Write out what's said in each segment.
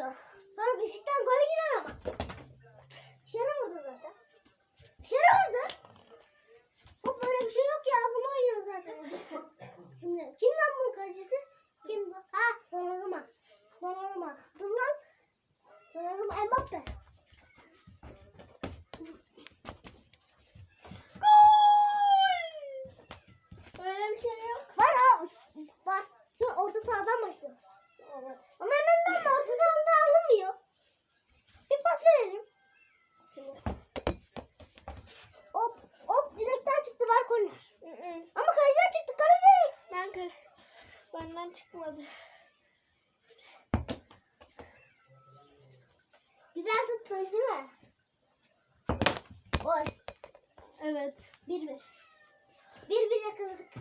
yapıyor. Sonra Beşikten gole giremem bak. Dışarı vurdu zaten. Dışarı vurdu. Hop böyle bir şey yok ya. Bunu oynuyor zaten. Şimdi kim lan bunun kalecisi? Kim bu? Ha Donnarumma. Donnarumma. Dur lan. Donnarumma Mbappe. Öyle bir şey yok. Var ha. Var. Şu orta sahadan başlıyoruz. Ama hemen ben orta sahada alınmıyor. Bir pas verelim. Şimdi. Hop hop direkten çıktı var korner. Ama kaleciden çıktı kale değil. Ben kır. Benden çıkmadı. Değil mi? Gol. Evet. Bir bir. Bir bir yakaladık.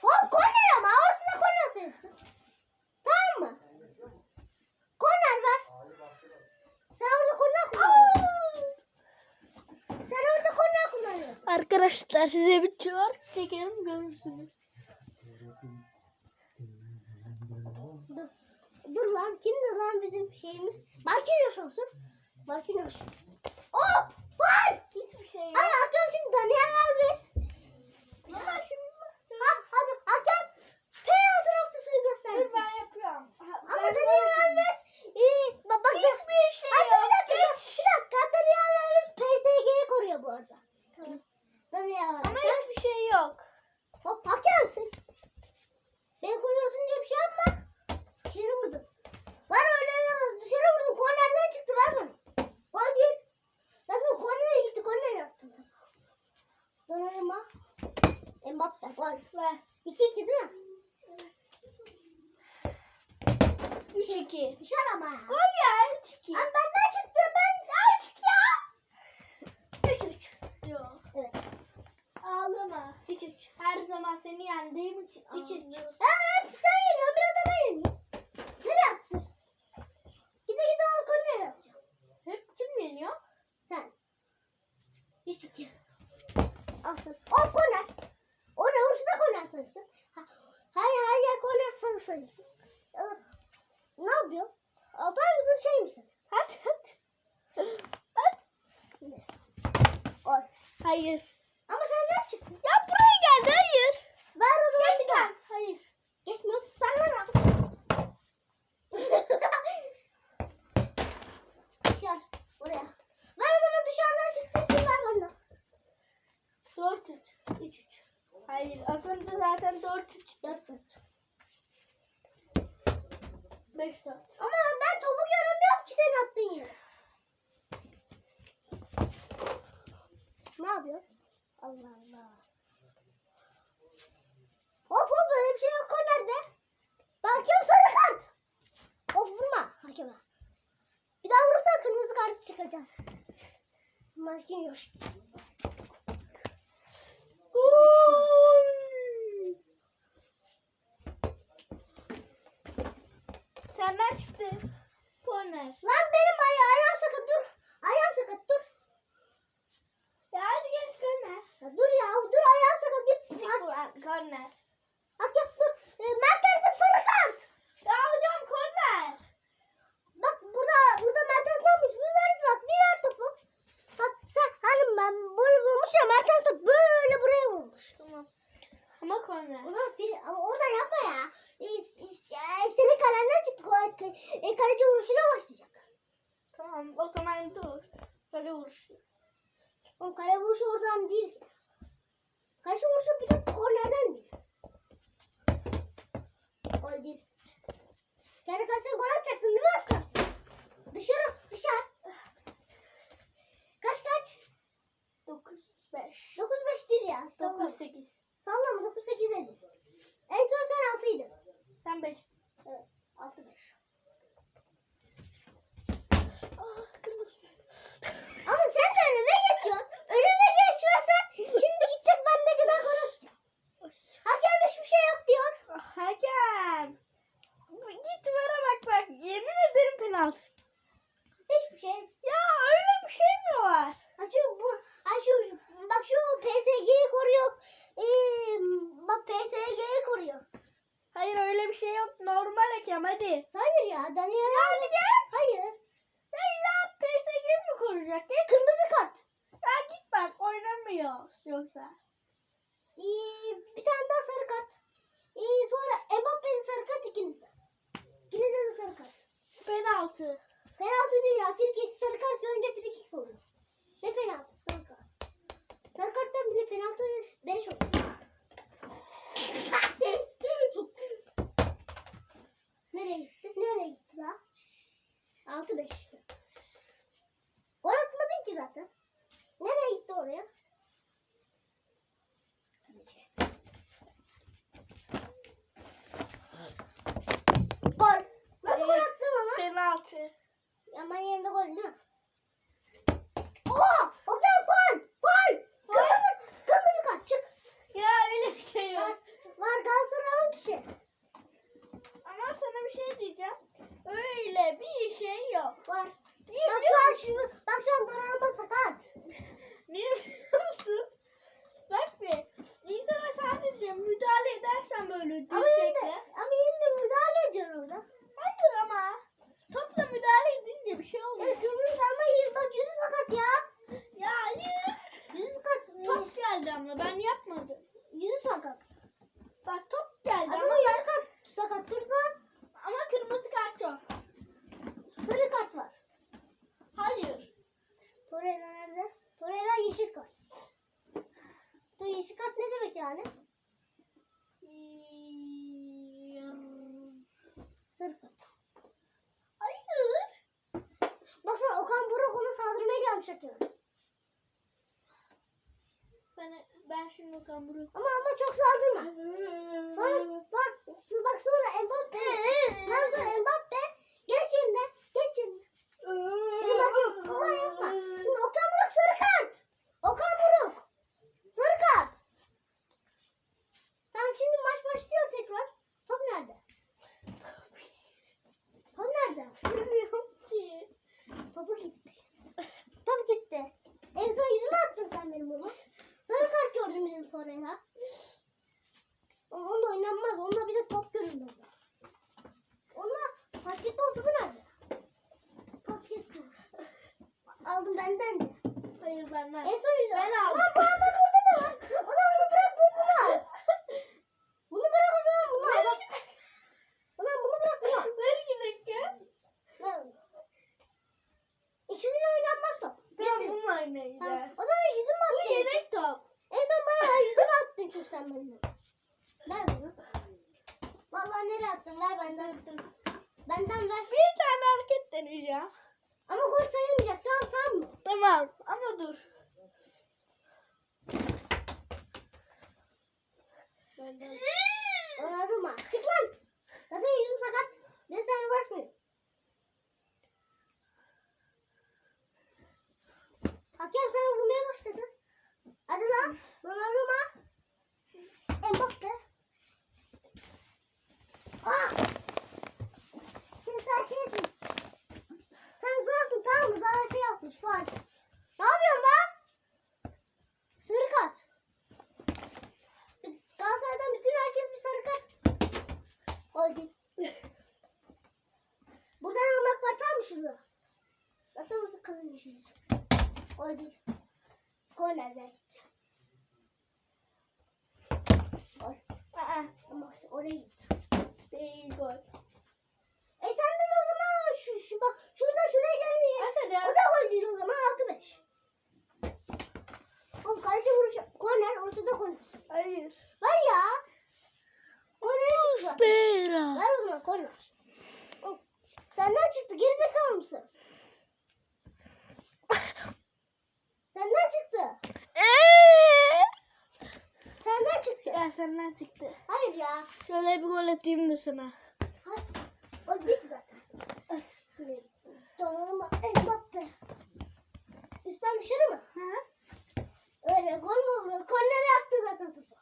Hop korner ama orası da korner sayılsın. Tamam mı? Korner ver. Sen orada korner kullanıyorsun. Sen orada korner kullanıyorsun. Arkadaşlar size bir çuvar çekelim görürsünüz. Dur. Dur lan kimdi lan bizim şeyimiz? Marquinhos olsun. Marquinhos. Oh! Var! Hiçbir şey yok. Ay hakem şimdi Daniel Alves. Ama şimdi Ha, hadi hakem penaltı noktasını gösterdi. Dur ben yapıyorum. Ha, Ama ben- Daniel Alves e, bak, bak Hiçbir şey Hatta yok. bir dakika, bir Hiç- dakika. Daniel Alves PSG'yi koruyor bu arada. Daniel Alves. Ama Sen- hiçbir şey yok. Hop hakemsin. Beni koruyorsun diye bir şey yapma. Dışarı vurdum. Var öyle öyle dışarı vurdum. Kornerden çıktı ver bana. Gol değil. Zaten kornere gitti. Korner yaptım. Donnarumma. Mbappe gol. Ver. 2-2 değil mi? 3-2. Dışarı ama ya. Gol ya 3-2. Ama benden çıktı. Ben Açık ya. 3-3. Yok. Evet. Ağlama. 3-3. Her zaman seni yendiğim için 3-3. ağlıyorsun. Ha, hep sen yeniyorsun. Biraz da ben yeniyorum. Nereye attın? Gide gide o korner atacağım. Hep kim yeniyor? Sen. 3-2. Aferin. O korner. O ne? Orası da korner sayısı. Ha, her, her yer korner sayı sayısı. Aa, Ne yapıyor? Altay mısın şey misin? Hadi hadi. Hadi. Ne? Oy. Hayır. Ama senden çıktı. Ya buraya geldi hayır. Ver o zaman Geç bir daha. lan. Hayır. Geçmiyor. Sen lan al. Dışarı. Oraya. Ver o zaman dışarıdan çıktı. için ver bana. 4-3. 3-3. Hayır. Az önce zaten 4-3. 4-4. 5-4. Ama ben topu göremiyorum ki sen attın yere. Ne yapıyor? Allah Allah. Hop hop öyle bir şey yok kornerde. Hakem sarı kart. Hop vurma hakeme. Bir daha vurursan kırmızı kart çıkacak. Marquinhos. Senden çıktı. Korner. Lan benim ay ayağım sakat dur. Ayağım sakat dur. Ya hadi geç korner. Ya dur ya dur ayağım sakat. Bir Çık lan korner. hakem dur. E, Mertens'e sarı kart. Ya hocam korner. Bak burada burada Mertens ne yapmış? Bir ver bak bir ver topu. Bak sen hani ben böyle vurmuş ya Mertens de böyle buraya vurmuş. Tamam. Ama korner. Ulan bir, ama orada yapma ya. İs, is, ya, senin kalenden çıktı. Kale, e, kaleci vuruşuyla başlayacak. Tamam o zaman dur. Böyle vur. Oğlum kale vuruşu oradan değil. ki. Kaleci vuruşu bir de kornerden değil. Gol değil. Kendi kalesine gol atacaktın değil mi az kalsın? Dışarı dışarı. Kaç kaç? 9-5. 9-5 değil ya. Sallama. 9-8. Sallama 9-8 dedi. En son sen 6'ydın. Sen 5. Evet 6-5. Ah, Ama sen de önüme geçiyorsun. Önüme geçmezsen şimdi gidecek ben ne kadar konuşacağım. Hakem hiçbir şey yok diyor. Hakem. Git bana bak bak. Yemin ederim penaltı. Hiçbir şey. Ya öyle bir şey mi var? Açıyor bu. Açıyor. Bak şu PSG'yi koruyor. Ee, bak PSG'yi koruyor. Hayır öyle bir şey yok. Normal hakem hadi. Hayır ya. Daniel. Hayır. Hayır olacak diye kırmızı kart. Ya git bak oynamıyoruz yoksa. Ee, bir tane daha sarı kart. Ee, sonra Mbappe'nin sarı kart ikinizde. İkinizde de sarı kart. Penaltı. Penaltı değil ya. Frikik sarı kart görünce frikik oluyor. Ne penaltı sarı kart. Sarı karttan bile şekerim. Ben, ben şimdi kamburu... Ama ama çok saldırma. sonra bak, bak sonra Mbappe. Tam da Mbappe. Benden ver. Bir tane hareket deneyeceğim. Ama gol sayılmayacak. Tamam tamam mı? Tamam ama dur. Benden. Hadi. Kola bekle. Aa, oraya git. atayım da sana. O dik zaten. Tamam. Mbappe. Üstten düşürür mü? Hı. Öyle gol mü olur? Kornere attı zaten topu.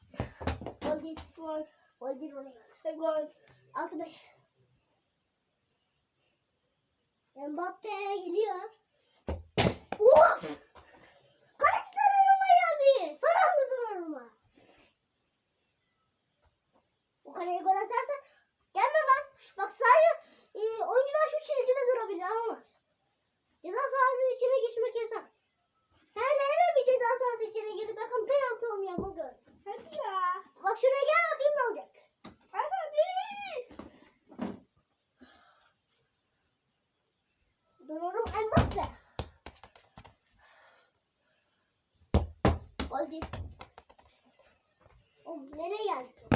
Gol değil. Gol. Gol değil oraya. Gol. 6-5. kaleye gol atarsa gelme lan. Bak sadece e, oyuncular şu çizgide durabilir alamaz. Ceza sahası içine geçmek yasak. Hele hele bir ceza sahası içine girip bakın penaltı olmayan bu gol. Hadi ya. Bak şuraya gel bakayım ne olacak. Hadi hadi. Dururum Mbappe. Gol değil. Oğlum nereye geldik?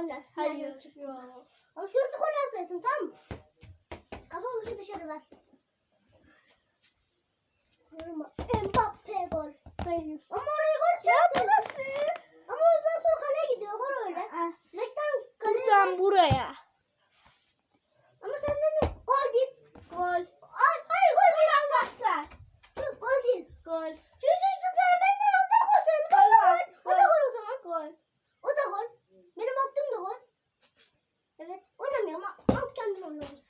Korner. Hayır. çıktı. Yok. Ama şurası korner sayısın tamam mı? Kafa vuruşu dışarı ver. Donnarumma Mbappe gol. Hayır. Ama oraya gol çarptı. Ama oradan sonra kaleye gidiyor. Gol öyle. Direkten kaleye. Buradan buraya. Ama senden de gol değil. Gol. Ay, hayır gol değil. Biraz başlar. Hı, Gol değil. Gol. Çünkü sen benden o da gol. Senin de o da gol. O da gol o zaman. Gol. O da gol. Benim attığım da gol. Evet. Oynamıyorum. Alt kendin oynuyorsun.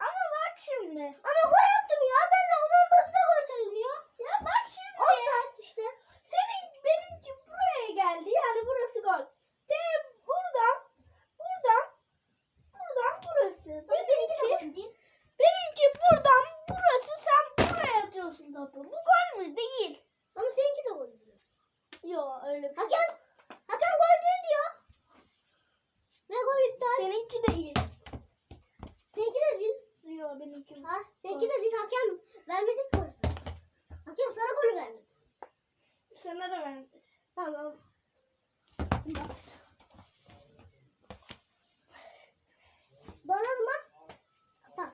Ama bak şimdi. Ama gol attım ya. Sen de onun burası da gol sayılıyor. Ya bak şimdi. Offside işte. Senin benimki buraya geldi. Yani burası gol. De buradan buradan buradan burası. Ama seninki de Benimki, benimki buradan burası. Sen buraya atıyorsun topu. Bu gol mü? Değil. Ama seninki de gol değil. Yok öyle bir şey. Hakem. Hakem gol değil diyor. Ve gol iptal. Seninki değil. Seninki de değil. Yok benimki. Ha, seninki de değil. Hakem vermedi ki golü sana. Hakem sana golü vermedi. Sana da verdi. Tamam. Donnarumma. Bak.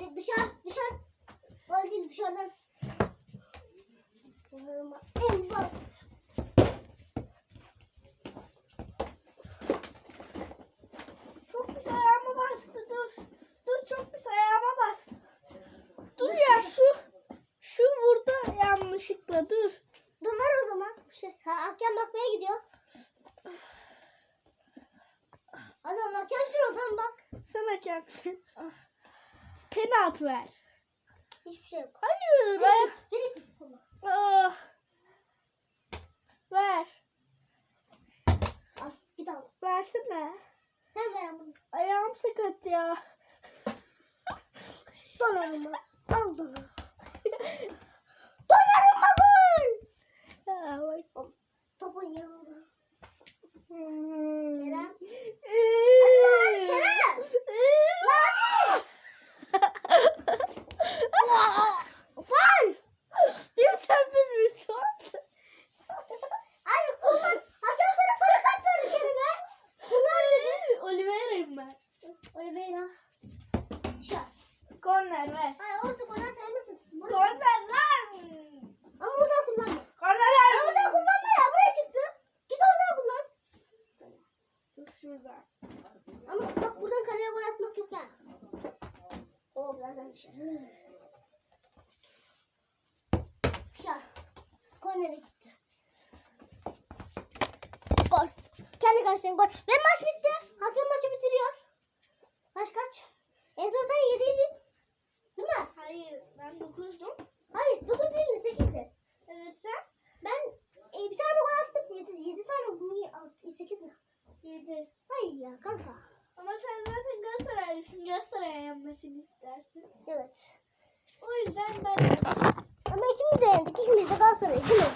Ne, Dışarı, dışarı. Gol değil dışarıdan. Donnarumma. Mbappe. Çok pis ayağıma bastı. Dur. Dur çok pis ayağıma bastı. Dur ya şu şu vurdu yanlışlıkla dur. Dur ver o zaman. Şey, ha, hakem bakmaya gidiyor. Adam hakem diyor oradan bak. Sen hakemsin. Penaltı ver. Hiçbir şey yok. Hayır. Bir yok. Ah. Ver. Al git al. Versene. Sen ver bunu. Ayağım sakat ya. Donnarumma. Al Donnarumma. Donnarumma gol. Ya, bak. Topun yanında. Hmm. Kerem. Ee. Kerem. Ee. Fal. Ya sen bilmiyorsun. Hayır kullan. Hakem sana sarı kart verdi Kerem'e. Kullan dedi. Oliveira'yım ben. Oliveira. Şat. Korner ver. Hayır orası korner saymışsın. Korner lan. Ama kullanma. Korner lan. oradan kullanma ya. Buraya çıktı. Git oradan kullan. Dur şurada. Ama bak buradan kaleye gol atmak yok yani. O birazdan dışarı. Şah. Kornere gitti. Gol. Kendi karşısına gol. Ve maç bitti. Hakem maçı bitiriyor. Kaç kaç? En son sen yediydin. Değil mi? Hayır ben dokuzdum. Hayır 9 değil 8'di. Evet sen? Ben e, bir tane gol attım. 7, 7 tane mi? 8 mi? Yedi. Hayır ya kanka. Ama sen zaten Galatasaraylısın. Galatasaray'a yenmesini istersin. Evet. O yüzden ben Ama ikimiz de yendik. İkimiz de Galatasaray değil mi?